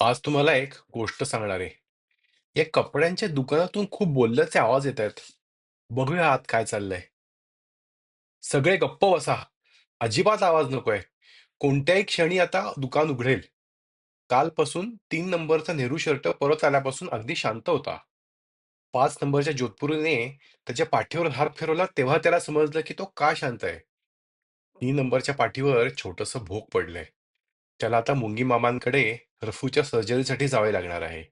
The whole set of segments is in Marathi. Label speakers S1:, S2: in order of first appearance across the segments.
S1: आज तुम्हाला एक गोष्ट सांगणार आहे. या कपड्यांच्या दुकानातून खूप बोलल्याचे आवाज येत आहेत. बघूया आत काय चाललंय. सगळे गप्प बसा. अजिबात आवाज नकोय. कोणत्याही क्षणी आता दुकान उघडेल. कालपासून तीन नंबरचा नेहरू शर्ट परत आल्यापासून अगदी शांत होता. पाच नंबरच्या जोधपुरीने त्याच्या पाठीवर हात फिरवला तेव्हा त्याला समजलं की तो का शांत आहे. तीन नंबरच्या पाठीवर छोटंसं भोक पडलंय. त्याला आता मुंगी मामांकडे रफूच्या सर्जरीसाठी जावे लागणार आहे.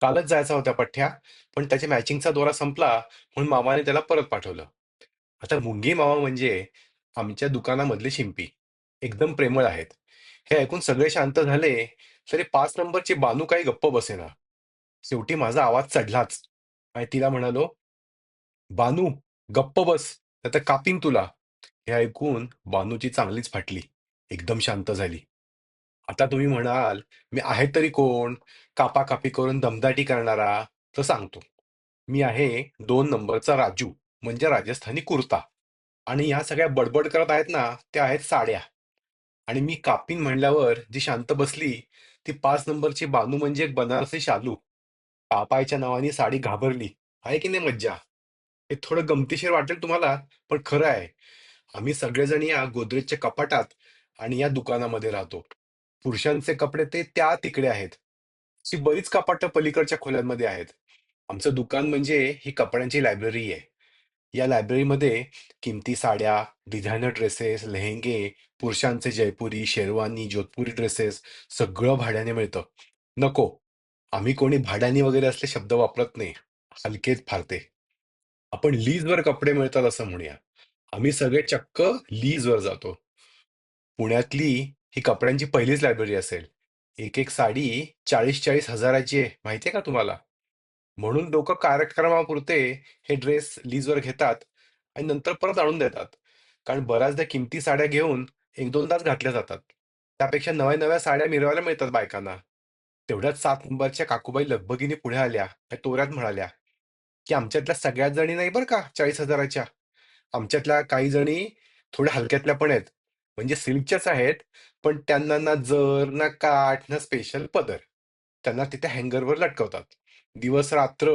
S1: कालच जायचा होता पठ्ठ्या, पण त्याच्या मॅचिंगचा दोरा संपला म्हणून मामाने त्याला परत पाठवलं. आता मुंगी मामा म्हणजे आमच्या दुकानामधले शिंपी. एकदम प्रेमळ आहेत. हे ऐकून सगळे शांत झाले, तरी पाच नंबरची बानू काही गप्प बसेना. शेवटी माझा आवाज चढलाच आणि तिला म्हणालो, "बानू, गप्प बस, नाहीतर कापीन तुला." हे ऐकून बानूची चांगलीच फाटली. एकदम शांत झाली. आता तुम्ही म्हणाल, मी आहे तरी कोण? कापाकापी करून दमदाटी करणारा? तर सांगतो. मी आहे दोन नंबरचा राजू, म्हणजे राजस्थानी कुर्ता. आणि ह्या सगळ्या बडबड करत आहेत ना, त्या आहेत साड्या. आणि मी कापीन म्हणल्यावर जी शांत बसली, ती पाच नंबरची बानू म्हणजे एक बनारसी शालू. कापायच्या नावाने साडी घाबरली. आहे की नाही मज्जा? हे थोडं गमतीशीर वाटेल तुम्हाला, पण खरं आहे. आम्ही सगळेजण या गोदरेजच्या कपाटात आणि या दुकानामध्ये राहतो. पुरुषांचे कपडे ते त्या तिकडे आहेत. अशी बरीच कपाटं पलीकडच्या खोल्यांमध्ये आहेत. आमचं दुकान म्हणजे ही कपड्यांची लायब्ररी आहे. या लायब्ररीमध्ये किमती साड्या, डिझायनर ड्रेसेस, लेहेंगे, पुरुषांचे जयपुरी, शेरवानी, जोधपुरी ड्रेसेस सगळं भाड्याने मिळतं. नको, आम्ही कोणी भाड्याने वगैरे असले शब्द वापरत नाही. हलकेच फारते. आपण लीजवर कपडे मिळतात असं म्हणूया. आम्ही सगळे चक्क लीजवर जातो. पुण्यातली ही कपड्यांची पहिलीच लायब्ररी असेल. एक एक साडी चाळीस चाळीस हजाराची आहे माहितीये का तुम्हाला? म्हणून लोक कार्यक्रमापुरते हे ड्रेस लीजवर घेतात आणि नंतर परत आणून देतात. कारण बऱ्याचदा किमती साड्या घेऊन एक दोनदाच घातल्या जातात. त्यापेक्षा नव्या नव्या साड्या मिरवायला मिळतात बायकांना. तेवढ्यात सात नंबरच्या काकूबाई लगबगीने पुढे आल्या आणि तोऱ्यात म्हणाल्या, की आमच्यातल्या सगळ्याच जणी नाही बरं का चाळीस हजाराच्या. आमच्यातल्या काही जणी थोड्या हलक्यातल्या पण आहेत. म्हणजे सिल्कच्याच आहेत, पण त्यांना ना जर, ना काठ, ना स्पेशल पदर. त्यांना तिथे हँगरवर लटकवतात. दिवस रात्र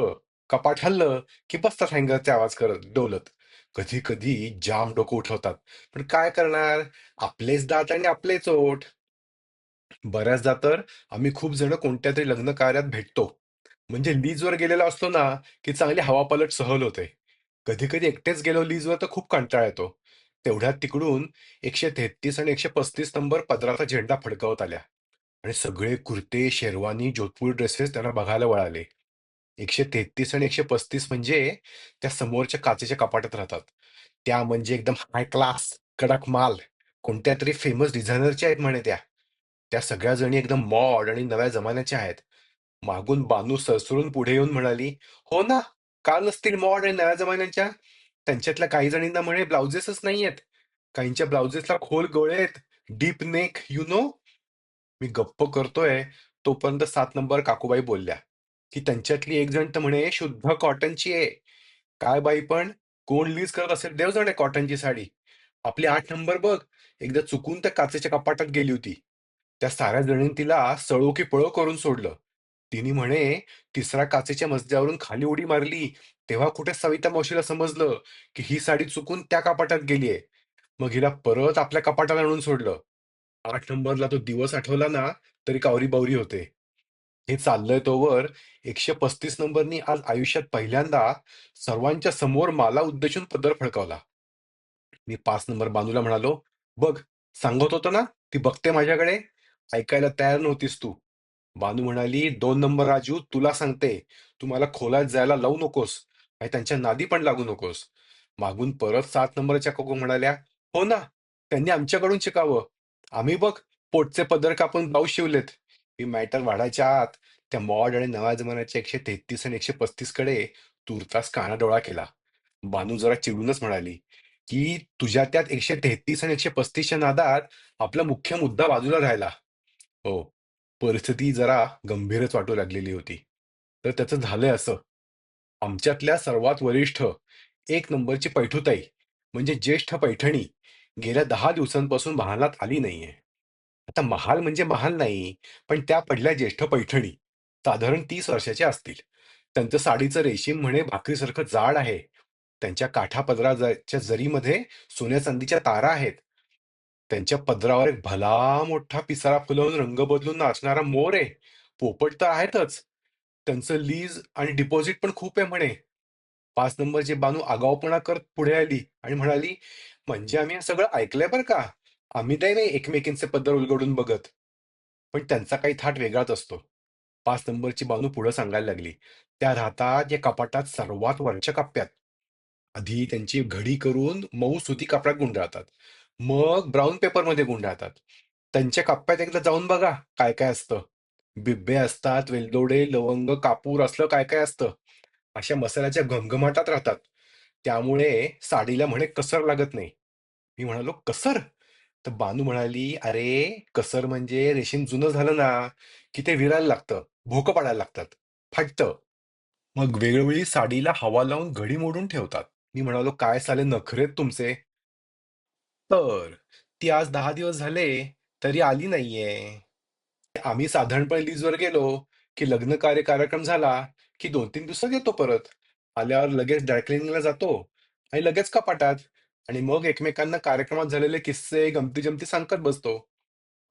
S1: कपाट हललं की बसतात हँगरचे आवाज करत डोलत. कधी कधी जाम डोकं उठवतात. पण काय करणार? आपलेच दात आणि आपलेच ओठ. बऱ्याचदा तर आम्ही खूप जण कोणत्या तरी लग्न कार्यात भेटतो. म्हणजे लीजवर गेलेला असतो ना, की चांगली हवापलट सहल होते. कधी कधी एकटेच गेलो लीजवर तर खूप कंटाळा येतो. तेवढ्यात तिकडून एकशे तेहतीस आणि एकशे पस्तीस नंबर पदराचा झेंडा फडकवत आल्या आणि सगळे कुर्ते, शेरवानी, जोधपूर ड्रेसेस त्यांना बघायला वळाले. एकशे तेहतीस आणि एकशे पस्तीस म्हणजे त्या समोरच्या काचेच्या कपाटात राहतात. त्या म्हणजे एकदम हाय क्लास, कडक माल. कोणत्या तरी फेमस डिझायनरच्या आहेत म्हणे त्या. त्या सगळ्या जणी एकदम मॉड आणि नव्या जमान्याच्या आहेत. मागून बानू सरसरून पुढे येऊन म्हणाली, "हो ना, का नसतील मॉड आणि नव्या जमान्याच्या? त्यांच्यातल्या काही जणींना म्हणे ब्लाउजेसच नाहीयेत. काहींच्या ब्लाउजेसला खोल गळे आहेत, डीप नेक, यू नो." मी गप्प करतोय तोपर्यंत सात नंबर काकूबाई बोलल्या, की त्यांच्यातली एक जण तर म्हणे शुद्ध कॉटनची आहे. काय बाई पण, कोण लीज करत असेल देव जाणे कॉटनची साडी. आपली आठ नंबर बघ, एकदा चुकून त्या काचेच्या कपाटात गेली होती. त्या साऱ्या जणींनी तिला सळो की पळो करून सोडलं. तिने म्हणे तिसऱ्या काचेच्या मजल्यावरून खाली उडी मारली, तेव्हा कुठे सविता मावशीला समजलं, की ही साडी चुकून त्या कपाटात गेलीये. मग हिला परत आपल्या कपाटाला आणून सोडलं. आठ नंबरला तो दिवस आठवला ना, तरी कावरी-बावरी होते. हे चाललंय तोवर एकशे पस्तीस नंबरनी आज आयुष्यात पहिल्यांदा सर्वांच्या समोर मला उद्देशून पदर फडकावला. मी पाच नंबर बानूला म्हणालो, "बघ, सांगत होतो ना, ती बघते माझ्याकडे." ऐकायला तयार नव्हतीस तू. बानू म्हणाली, "दोन नंबर राजू, तुला सांगते, तू मला खोलात जायला लावू नकोस आणि त्यांच्या नादी पण लागू नकोस." मागून परत सात नंबरच्या कोको म्हणाल्या, "हो ना, त्यांनी आमच्याकडून शिकावं. आम्ही बघ, पोटचे पदर कापून ब्लाऊज शिवलेत." ही मॅटर वाढायच्या आत त्या मॉड आणि नव्या जमान्याच्या एकशे तेहतीस आणि एकशे पस्तीसकडे तुर्तास कानाडोळा केला. बानू जरा चिडूनच म्हणाली, की तुझ्या त्यात एकशे तेहतीस आणि एकशे पस्तीसच्या नादात आपला मुख्य मुद्दा बाजूला राहिला. हो, परिस्थिती जरा गंभीरच वाटू लागलेली होती. तर त्याचं झालंय असं. आमच्यातल्या सर्वात वरिष्ठ एक नंबरची पैठूताई म्हणजे ज्येष्ठ पैठणी गेल्या दहा दिवसांपासून महालात आली नाहीये. आता महाल म्हणजे महाल नाही, पण त्या पडल्या ज्येष्ठ पैठणी. साधारण तीस वर्षाच्या असतील. त्यांचं साडीचं रेशीम म्हणे भाकरीसारखं जाड आहे. त्यांच्या काठापदराच्या जरीमध्ये सोन्या-चांदीच्या तारा आहेत. त्यांच्या पदरावर एक भला मोठा पिसारा फुलवून रंग बदलून नाचणारा मोर आहे. पोपट तर आहेतच. त्यांचं लीज आणि डिपॉझिट पण खूप आहे म्हणे. पाच नंबरची बानू आगाऊपणा करत पुढे आली आणि म्हणाली, म्हणजे आम्ही हे सगळं ऐकलंय बरं का. आम्ही काही नाही एकमेकींचे पदर उलगडून बघत. पण त्यांचा काही थाट वेगळाच असतो. पाच नंबरची बानू पुढं सांगायला लागली. त्या राहतात या कपाटात सर्वात वरच्या कप्प्यात. आधी त्यांची घडी करून मऊ सुती कापडात गुंडाळतात. मग ब्राऊन पेपरमध्ये गुंडाळतात. त्यांच्या कप्प्यात एकदा जाऊन बघा काय काय असतं. बिब्बे असतात, वेलदोडे, लवंग, कापूर असलं काय काय असतं. अशा मसाल्याच्या घमघमाटात राहतात. त्यामुळे साडीला म्हणे कसर लागत नाही. मी म्हणालो, कसर? तर बानू म्हणाली, अरे कसर म्हणजे रेशीम जुनं झालं ना, की ते विरायला लागतं, भोकं पाडायला लागतात, फाटतं. मग वेळोवेळी साडीला हवा लावून घडी मोडून ठेवतात. मी म्हणालो, काय साले नखरेत तुमचे? तर ती आज दहा दिवस झाले तरी आली नाहीये. आम्ही साधारणपणे लीजवर गेलो, की लग्न कार्य कार्यक्रम झाला, की दोन तीन दिवसात येतो परत. आल्यावर लगेच ड्रायक्लिनिंगला जातो आणि लगेच कपाटात आणि मग एकमेकांना कार्यक्रमात झालेले किस्से, गमती-जमती सांगत बसतो.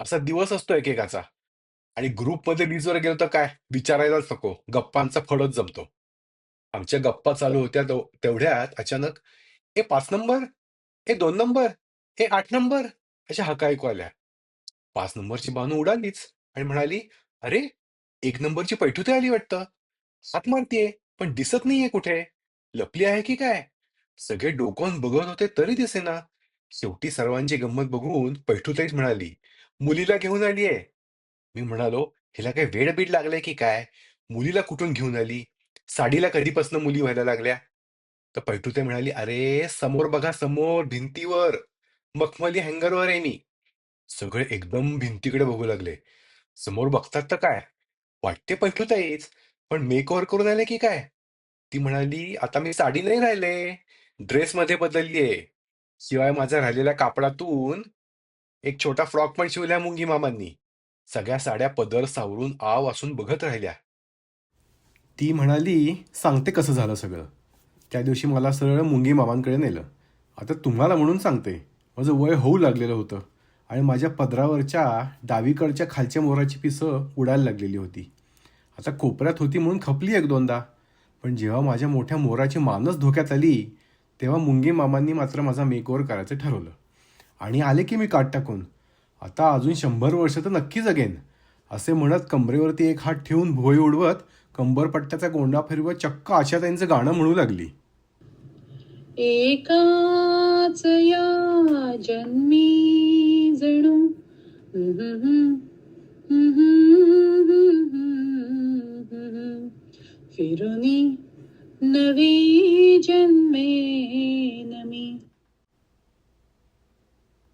S1: असा दिवस असतो एकेकाचा. आणि ग्रुपमध्ये लीजवर गेलो तर काय विचारायलाच नको. गप्पांचा फडच जमतो. आमच्या गप्पा चालू होत्या तेवढ्यात अचानक, "ए 5 नंबर, ए 2 नंबर, हे आठ नंबर" अशा हाका ऐकू आल्या. पाच नंबरची बानू उडालीच आणि म्हणाली, "अरे, एक नंबरची पैठुती आली वाटतं. हात मारतीये, पण दिसत नाहीये कुठे. लपली आहे की काय?" सगळे डोकावून बघत होते तरी दिसेना. शेवटी सर्वांची गंमत बघून पैठुताईच म्हणाली, "मुलीला घेऊन आलीये." मी म्हणालो, "हिला काय वेड-बीड लागलंय की काय? मुलीला कुठून घेऊन आली? साडीला कधीपासून मुली व्हायला लागल्या?" तर पैठुते म्हणाली, "अरे, समोर बघा समोर भिंतीवर. मखमली हँगरवर आहे मी." सगळे एकदम भिंतीकडे बघू लागले. समोर बघतात तर काय, वाटते पैठुताईच, पण मेकओव्हर करून आले की काय? ती म्हणाली, "आता मी साडी नाही राहिले, ड्रेसमध्ये बदललीये. शिवाय माझ्या राहिलेल्या कापडातून एक छोटा फ्रॉक पण शिवल्या मुंगी मामांनी." सगळ्या साड्या पदर सावरून आ वासून बघत राहिल्या. ती म्हणाली, "सांगते कसं झालं सगळं. त्या दिवशी मला सरळ मुंगी मामांकडे नेलं. आता तुम्हाला म्हणून सांगते. माझं वय होऊ लागलेलं होतं आणि माझ्या पदरावरच्या डावीकडच्या खालच्या मोराची पिसं उडायला लागलेली होती. आता कोपऱ्यात होती म्हणून खपली एक दोनदा. पण जेव्हा माझ्या मोठ्या मोराची मानच धोक्यात आली, तेव्हा मुंगी मामांनी मात्र माझा मेकओवर करायचं ठरवलं. आणि आले की मी काट टाकून. आता अजून शंभर वर्ष तर नक्की जगेन. असे म्हणत कमरेवरती एक हात ठेवून भोई उडवत कंबरपट्ट्याचा गोंडा फिरवत चक्क आशाताईंचं गाणं म्हणू लागली.
S2: एकाच या जन्मी जणू. फिरुनी नवी जन्मे